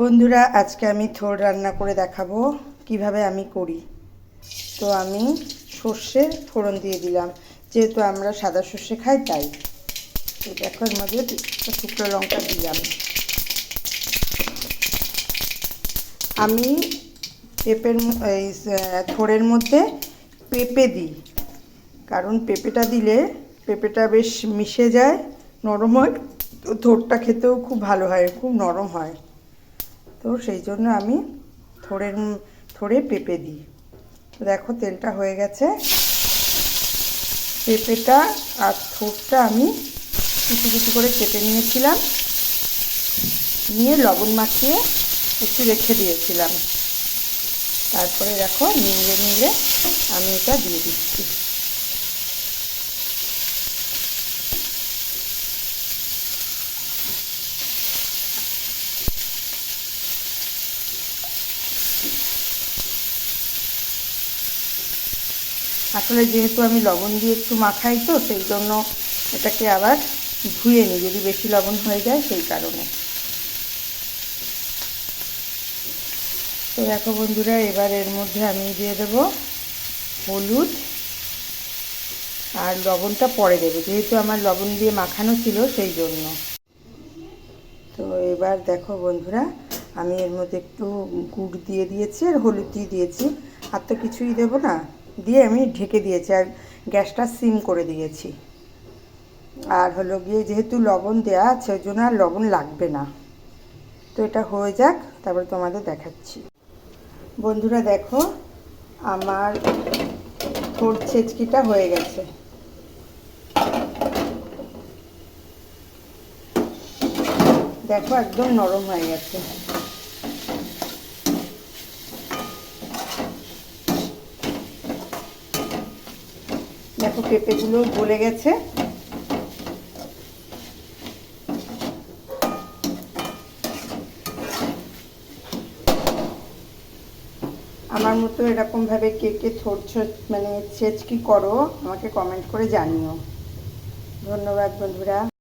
বন্ধুরা, আজকে আমি থোড় রান্না করে দেখাবো কীভাবে আমি করি। তো আমি সর্ষে ফোড়ন দিয়ে দিলাম। যেহেতু আমরা সাদা সর্ষে খাই, তাই। তো দেখো এর মধ্যে শুকনো লঙ্কা দিলাম। আমি পেঁপের এই থোড়ের মধ্যে পেঁপে দিই। কারণ পেঁপেটা দিলে পেঁপেটা বেশ মিশে যায়, নরম হয়। তো থোড়টা খেতেও খুব ভালো হয়, খুব নরম হয়। তো সেই জন্য আমি থোড়ের থোড়ে পেঁপে দিই। দেখো তেলটা হয়ে গেছে। পেঁপেটা আর থোড়টা আমি কুচি কুচি করে কেটে নিয়েছিলাম। নিয়ে লবণ মাখিয়ে একটু রেখে দিয়েছিলাম। তারপরে দেখো নিংড়ে নিংড়ে আমি এটা দিয়ে দিচ্ছি। আসলে যেহেতু আমি লবণ দিয়ে একটু মাখাই তো, সেই জন্য এটাকে আবার ধুয়ে নিই, যদি বেশি লবণ হয়ে যায় সেই কারণে। তো দেখো বন্ধুরা, এবার এর মধ্যে আমি দিয়ে দেব হলুদ আর লবণটা পরে দেবো, যেহেতু আমার লবণ দিয়ে মাখানো ছিল সেই জন্য। তো এবার দেখো বন্ধুরা, আমি এর মধ্যে একটু গুড় দিয়ে দিয়েছি আর হলুদ দিয়ে দিয়েছি। আর তো কিছুই দেবো না। দিয়ে আমি ঢেকে দিয়েছি আর গ্যাসটা সিম করে দিয়েছি। আর হলো গিয়ে যেহেতু লবণ দেওয়া আছে, ওই জন্য আর লবণ লাগবে না। তো এটা হয়ে যাক, তারপরে তোমাদের দেখাচ্ছি। বন্ধুরা দেখো, আমার থোর ছেচকিটা হয়ে গেছে। দেখো একদম নরম হয়ে গেছে। দেখো পেঁপেগুলো গলে গেছে। আমার মতো এরকমভাবে কে কে ছোট ছোট মানে ছেচকি করো, আমাকে কমেন্ট করে জানিও। ধন্যবাদ বন্ধুরা।